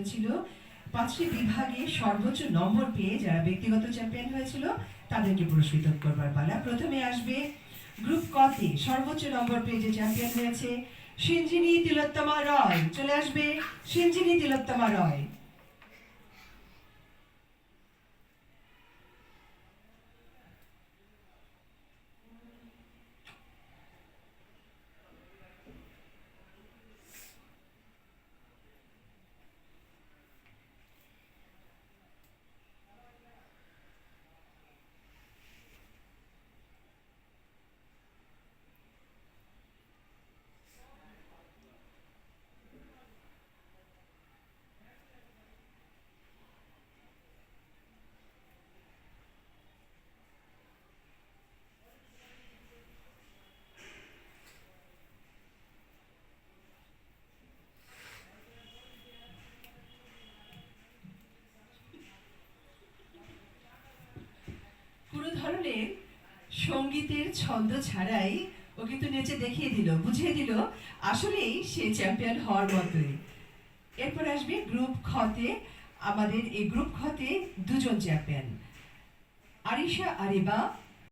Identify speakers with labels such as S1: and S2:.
S1: হয়েছিল। পাঁচটি বিভাগে সর্বোচ্চ নম্বর পেয়ে যারা ব্যক্তিগত চ্যাম্পিয়ন হয়েছিল, তাদেরকে পুরস্কৃত করবার পালা। প্রথমে আসবে গ্রুপ কতে সর্বোচ্চ নম্বর পেয়ে যে চ্যাম্পিয়ন হয়েছে, সিঞ্জিনী তিলোত্তমা রয়। চলে আসবে সিঞ্জিনী তিলোত্তমা রয়। পুরো সঙ্গীতের ছন্দ ছাড়াই ও কিন্তু নেচে দেখিয়ে দিল, বুঝিয়ে দিল, আসলেই সে চ্যাম্পিয়ন হওয়ার মতোই। এরপর আসবে গ্রুপ খতে আমাদের এই গ্রুপ খতে দুজন চ্যাম্পিয়ন। আরিশা আরিবা